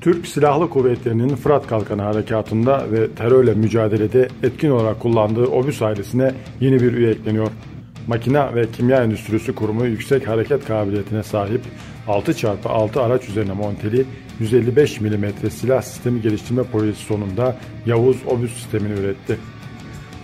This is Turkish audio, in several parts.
Türk Silahlı Kuvvetleri'nin Fırat Kalkanı Harekatı'nda ve terörle mücadelede etkin olarak kullandığı obüs ailesine yeni bir üye ekleniyor. Makina ve Kimya Endüstrisi Kurumu yüksek hareket kabiliyetine sahip 6x6 araç üzerine monteli 155 mm silah sistemi geliştirme projesi sonunda Yavuz obüs sistemini üretti.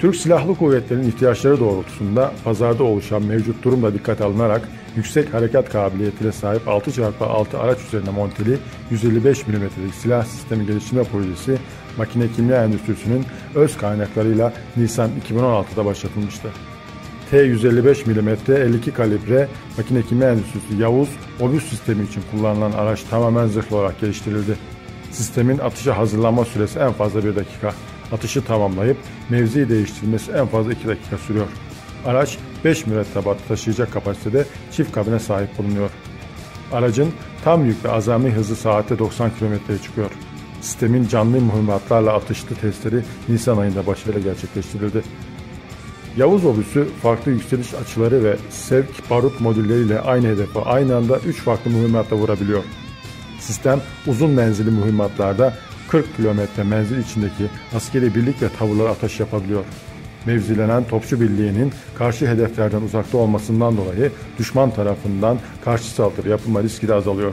Türk Silahlı Kuvvetleri'nin ihtiyaçları doğrultusunda pazarda oluşan mevcut durumla dikkate alınarak yüksek harekat kabiliyetine sahip 6x6 araç üzerine monteli 155 mm'lik silah sistemi geliştirme projesi makine kimya endüstrisinin öz kaynaklarıyla Nisan 2016'da başlatılmıştı. T-155 mm 52 kalibre makine kimya endüstrisi Yavuz obüs sistemi için kullanılan araç tamamen zırhlı olarak geliştirildi. Sistemin atışa hazırlanma süresi en fazla 1 dakika. Atışı tamamlayıp mevzi değiştirmesi en fazla 2 dakika sürüyor. Araç 5 mürettebat taşıyacak kapasitede çift kabine sahip bulunuyor. Aracın tam yük ve azami hızı saatte 90 kilometreye çıkıyor. Sistemin canlı mühimmatlarla atışlı testleri Nisan ayında başarıyla gerçekleştirildi. Yavuz obüsü farklı yükseliş açıları ve sevk barut modülleriyle aynı hedefe aynı anda 3 farklı mühimmatla vurabiliyor. Sistem uzun menzili mühimmatlarda 40 kilometre menzil içindeki askeri birlik ve tavırlar ateş yapabiliyor. Mevzilenen topçu birliğinin karşı hedeflerden uzakta olmasından dolayı düşman tarafından karşı saldırı yapılma riski de azalıyor.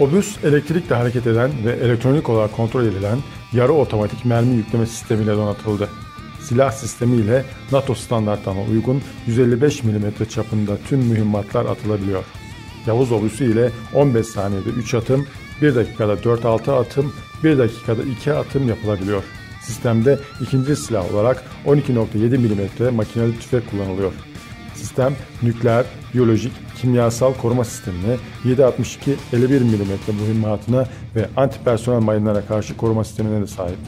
Obüs elektrikle hareket eden ve elektronik olarak kontrol edilen yarı otomatik mermi yükleme sistemiyle donatıldı. Silah sistemi ile NATO standartlarına uygun 155 mm çapında tüm mühimmatlar atılabiliyor. Yavuz obüsü ile 15 saniyede 3 atım, 1 dakikada 4-6 atım, 1 dakikada 2 atım yapılabiliyor. Sistemde ikinci silah olarak 12.7 mm makineli tüfek kullanılıyor. Sistem nükleer, biyolojik, kimyasal koruma sistemine, 7.62 51 mm mühimmatına ve antipersonel mayınlara karşı koruma sistemine de sahip.